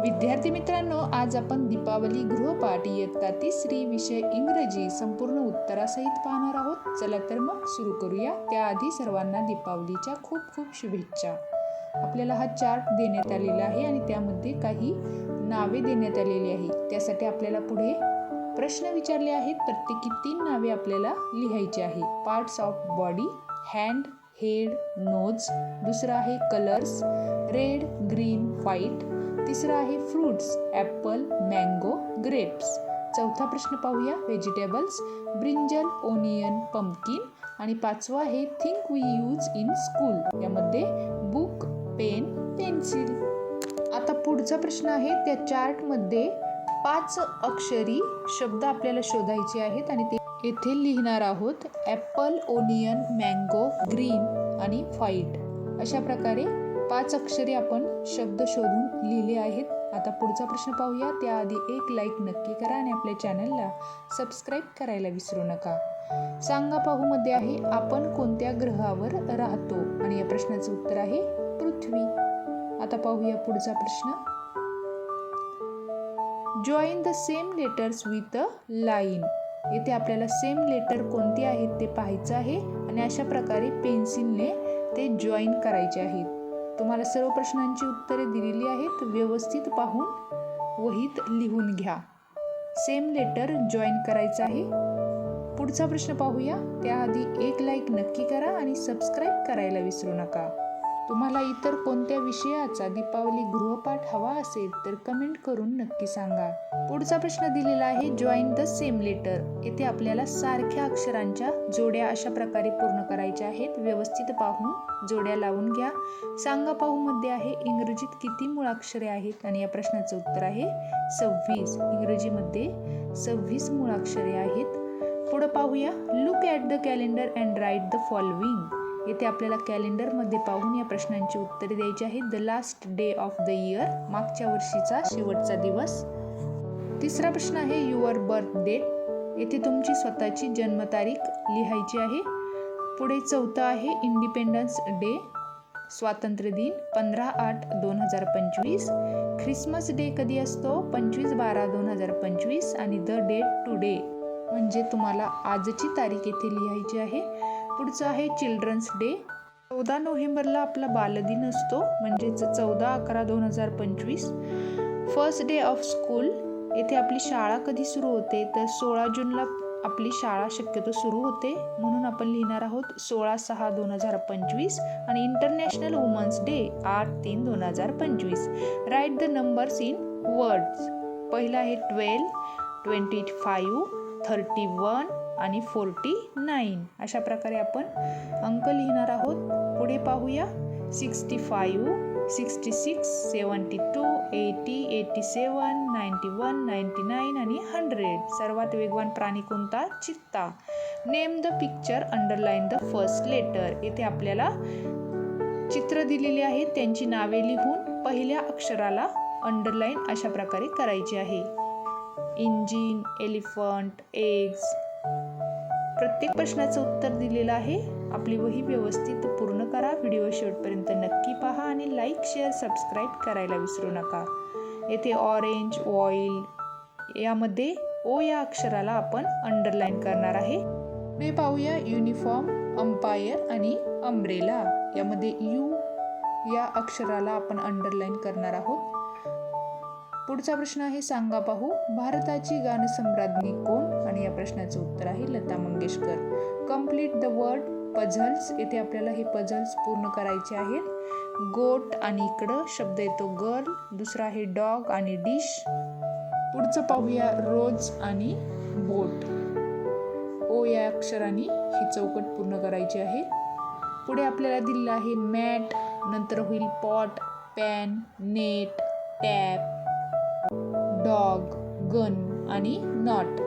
विद्यार्थी मित्रांनो आज आपण दीपावली गृहपाठ इयत्ता तिसरी विषय इंग्रजी संपूर्ण उत्तरासहित पाहणार आहोत. चला तर मग सुरू करूया. त्याआधी सर्वांना दीपावलीच्या खूप खूप शुभेच्छा. आपल्याला हा चार्ट देण्यात आलेला आहे आणि त्यामध्ये काही नावे देण्यात आलेली आहे. त्यासाठी आपल्याला पुढे प्रश्न विचारले आहेत. प्रत्येकी तीन नावे आपल्याला लिहायची आहे. Parts of body hand head nose दुसरं आहे कलर्स रेड ग्रीन व्हाईट तिसरं आहे फ्रूट्स ॲपल मँगो ग्रेप्स चौथा प्रश्न पाहूया व्हेजिटेबल्स ब्रिंजल ओनियन पंपकिन आणि पाचवा आहे things we use in school यामध्ये बुक पेन पेन्सिल आता पुढचा प्रश्न आहे त्या चार्टमध्ये पाच अक्षरी शब्द आपल्याला शोधायचे आहेत आणि ते येथे लिहिणार आहोत ॲपल ओनियन मँगो ग्रीन आणि व्हाईट अशा प्रकारे पाच अक्षरे आपण शब्द शोधून लिहिले आहेत. आता पुढचा प्रश्न पाहूया. त्याआधी एक लाईक नक्की करा आणि आपल्या चॅनलला सबस्क्राईब करायला विसरू नका. सांगा पाहूमध्ये आहे आपण कोणत्या ग्रहावर राहतो? आणि या प्रश्नाचं उत्तर आहे पृथ्वी. आता पाहूया पुढचा प्रश्न. Join the same letters with a line येथे आपल्याला सेम लेटर कोणते आहेत ते पाहायचं आहे. आणि अशा प्रकारे पेन्सिलने ते जॉईन करायचे आहेत. तुम्हाला सर्व प्रश्नांची उत्तरे दिलेली आहेत व्यवस्थित पाहून वहीत लिहून घ्या. सेम लेटर जॉईन करायचं आहे. पुढचा प्रश्न पाहूया. त्याआधी एक लाईक नक्की करा आणि सबस्क्राईब करायला विसरू नका. तुम्हाला इतर कोणत्या विषयाचा दीपावली गृहपाठ हवा असेल तर कमेंट करून नक्की सांगा. पुढचा प्रश्न दिलेला आहे जॉईन द सेम लेटर येथे आपल्याला सारख्या अक्षरांच्या जोड्या अशा प्रकारे पूर्ण करायच्या आहेत. व्यवस्थित पाहून जोड्या लावून घ्या. सांगा पाहू मध्ये आहे इंग्रजीत किती मुळाक्षरे आहेत? आणि या प्रश्नाचं उत्तर आहे सव्वीस. इंग्रजीमध्ये सव्वीस मुळाक्षरे आहेत. पुढं पाहूया look at the calendar and write the following येथे आपल्याला कॅलेंडरमध्ये पाहून या प्रश्नांची उत्तरे द्यायची आहेत. The last day of the year मागच्या वर्षीचा शेवटचा दिवस. तिसरा प्रश्न आहे युअर बर्थ डेट येथे तुमची स्वतःची जन्मतारीख लिहायची आहे. पुढे चौथा आहे इंडिपेंडन्स डे स्वातंत्र्य दिन पंधरा आठ दोन हजार पंचवीस. ख्रिसमस डे कधी असतो? पंचवीस बारा दोन हजार पंचवीस. आणि द डेट टुडे म्हणजे तुम्हाला आजची तारीख येथे लिहायची आहे. पुढचं आहे चिल्ड्रन्स डे चौदा नोव्हेंबरला आपला बालदिन असतो म्हणजेच चौदा अकरा दोन हजार पंचवीस. फर्स्ट डे ऑफ स्कूल येथे आपली शाळा कधी सुरू होते? तर सोळा जूनला आपली शाळा शक्यतो सुरू होते म्हणून आपण लिहिणार आहोत सोळा सहा दोन हजार पंचवीस आणि इंटरनॅशनल वुमन्स डे आठ तीन दोन हजार पंचवीस. Write the numbers in words पहिला आहे twelve twenty five thirty one आणि फोर्टी नाईन. अशा प्रकारे आपण अंक लिहिणार आहोत. पुढे पाहूया. Sixty five sixty six seventy two eighty eighty seven ninety one ninety nine आणि हंड्रेड. सर्वात वेगवान प्राणी कोणता? चित्ता. Name the picture underline the first letter. येथे आपल्याला चित्र दिलेली आहेत त्यांची नावे लिहून पहिल्या अक्षराला अंडरलाईन अशा प्रकारे करायची आहे. इंजिन एलिफंट एग्स प्रत्येक प्रश्नाचं उत्तर दिलेलं आहे. आपली वही व्यवस्थित पूर्ण करा. व्हिडिओ शेवटपर्यंत नक्की पहा आणि लाईक शेअर सबस्क्राईब करायला विसरू नका. येथे ऑरेंज ऑइल यामध्ये ओ या अक्षराला आपण अंडरलाईन करणार आहे. पुढे पाहूया युनिफॉर्म अंपायर आणि अम्ब्रेला यामध्ये यू या अक्षराला आपण अंडरलाईन करणार आहोत. पुढचा प्रश्न आहे सांगा पाहू. भारताची गानसम्राज्ञी कोण? आणि या प्रश्नाचं उत्तर आहे Lata Mangeshkar. Complete the word puzzles येथे आपल्याला हे पझल्स पूर्ण करायचे आहेत. गोट आणि इकडं शब्द येतो गर्ल दुसरा आहे डॉग आणि डिश पुढचं पाहूया रोज आणि बोट. ओ या अक्षराने ही चौकट पूर्ण करायची आहे. पुढे आपल्याला दिलेलं आहे मॅट. नंतर होईल pot pan net tap. Dog gun आणि नॉट.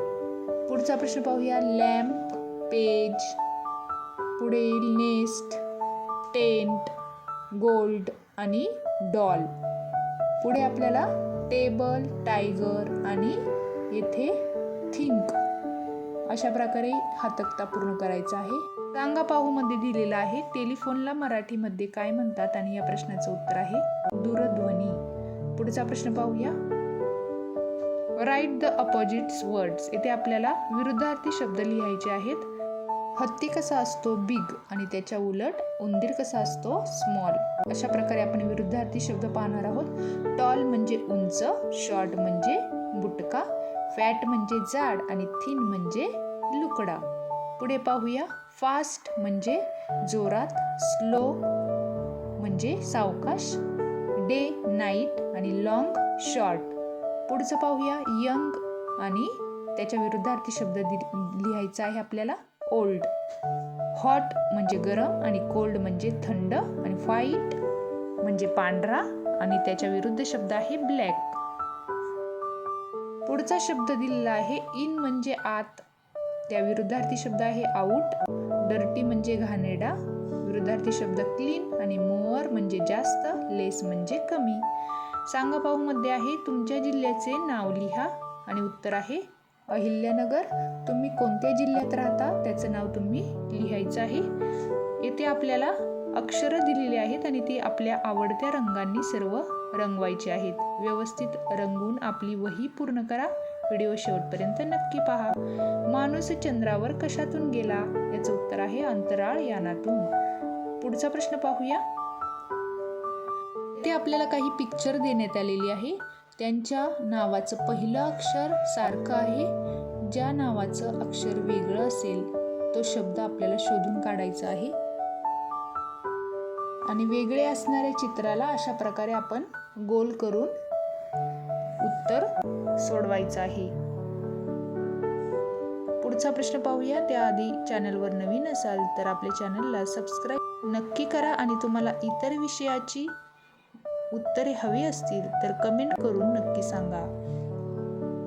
पुढचा प्रश्न पाहूया. लॅम्प पेज पुढे नेस्ट टेंट गोल्ड आणि डॉल. पुढे आपल्याला टेबल टायगर आणि येथे थिंक अशा प्रकारे हा तक्ता पूर्ण करायचा आहे. सांगा पाहूमध्ये दिलेला आहे. टेलिफोनला मराठीमध्ये काय म्हणतात आणि या प्रश्नाचं उत्तर आहे? दूरध्वनी. पुढचा प्रश्न पाहूया. Write the opposites words. येथे आपल्याला विरुद्धार्थी शब्द लिहायचे आहेत. हत्ती कसा असतो बिग आणि त्याच्या उलट उंदीर कसा असतो स्मॉल. अशा प्रकारे आपण विरुद्धार्थी शब्द पाहणार आहोत. टॉल म्हणजे उंच शॉर्ट म्हणजे बुटका फॅट म्हणजे जाड आणि थिन म्हणजे लुकडा. पुढे पाहूया. फास्ट म्हणजे जोरात स्लो म्हणजे सावकाश. डे नाईट आणि लॉंग शॉर्ट. पुढचं पाहूया. यंग आणि त्याच्या विरुद्धार्थी शब्द दि- लिहायचा आहे आपल्याला. ओल्ड. हॉट म्हणजे गरम आणि कोल्ड म्हणजे थंड आणि व्हाईट म्हणजे पांढरा आणि त्याच्या विरुद्ध शब्द आहे ब्लॅक. पुढचा शब्द दिलेला आहे इन म्हणजे आत. त्या विरुद्धार्थी शब्द आहे आऊट. डर्टी म्हणजे घाणेडा विरुद्धार्थी शब्द क्लीन आणि मोअर म्हणजे जास्त लेस म्हणजे कमी. सांगा पाहू मध्ये आहे तुमच्या जिल्ह्याचे नाव लिहा आणि उत्तर आहे अहिल्यानगर. तुम्ही कोणत्या जिल्ह्यात राहता त्याचं नाव तुम्ही लिहायचं आहे. येथे आपल्याला अक्षरं दिलेली आहेत आणि ती आपल्या आवडत्या रंगांनी सर्व रंगवायची आहेत. व्यवस्थित रंगून आपली वही पूर्ण करा. व्हिडिओ शेवटपर्यंत नक्की पहा. माणूस चंद्रावर कशातून गेला? याचं उत्तर आहे अंतराळ यानातून. पुढचा प्रश्न पाहूया. इथे आपल्याला काही पिक्चर देण्यात आलेली आहे. त्यांच्या नावाचं पहिलं अक्षर सारखं आहे. ज्या नावाचं अक्षर वेगळं असेल तो शब्द आपल्याला शोधून काढायचा आहे. आणि वेगळे असणाऱ्या चित्राला अशा प्रकारे आपण गोल करून उत्तर सोडवायचं आहे. पुढचा प्रश्न पाहूया. त्याआधी चॅनलवर नवीन असाल तर आपल्या चॅनलला सबस्क्राईब नक्की करा. आणि तुम्हाला इतर विषयाची उत्तरे हवी असतील तर कमेंट करून नक्की सांगा.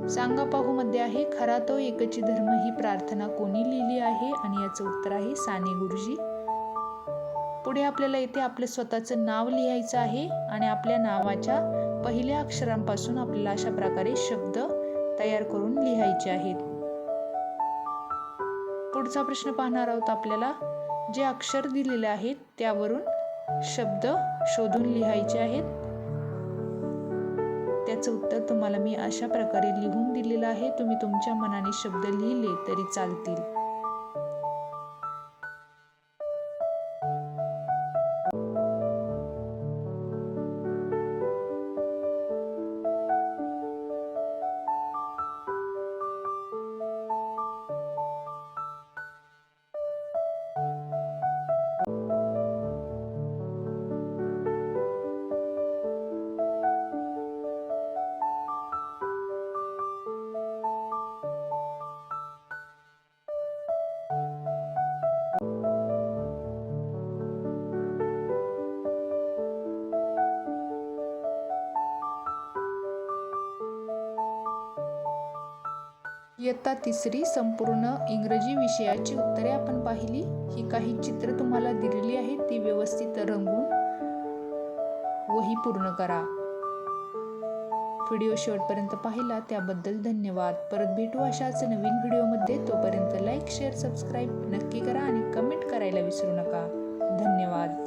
सांगा पाहू मध्ये आहे खरा तो एकची धर्म ही प्रार्थना कोणी लिहिली आहे आणि याचं उत्तर आहे साने गुरुजी. पुढे आपल्याला इथे आपलं स्वतःचं नाव लिहायचं आहे आणि आपल्या नावाच्या पहिल्या अक्षरांपासून आपल्याला अशा प्रकारे शब्द तयार करून लिहायचे आहेत. पुढचा प्रश्न पाहणार आहोत आपल्याला. जे अक्षर दिलेले आहेत त्यावरून शब्द शोधून लिहायचे आहेत. त्याचं उत्तर तुम्हाला मी अशा प्रकारे लिहून दिलेलं आहे. तुम्ही तुमच्या मनाने शब्द लिहिले तरी चालतील. इयत्ता तिसरी संपूर्ण इंग्रजी विषयाची उत्तरे आपण पाहिली. ही काही चित्र तुम्हाला दिलेली आहेत ती व्यवस्थित रंगून. वही पूर्ण करा. व्हिडिओ शेवटपर्यंत पाहिला त्याबद्दल धन्यवाद. परत भेटू अशाच नवीन व्हिडिओमध्ये. तोपर्यंत लाईक शेअर सबस्क्राईब नक्की करा आणि कमेंट करायला विसरू नका. धन्यवाद.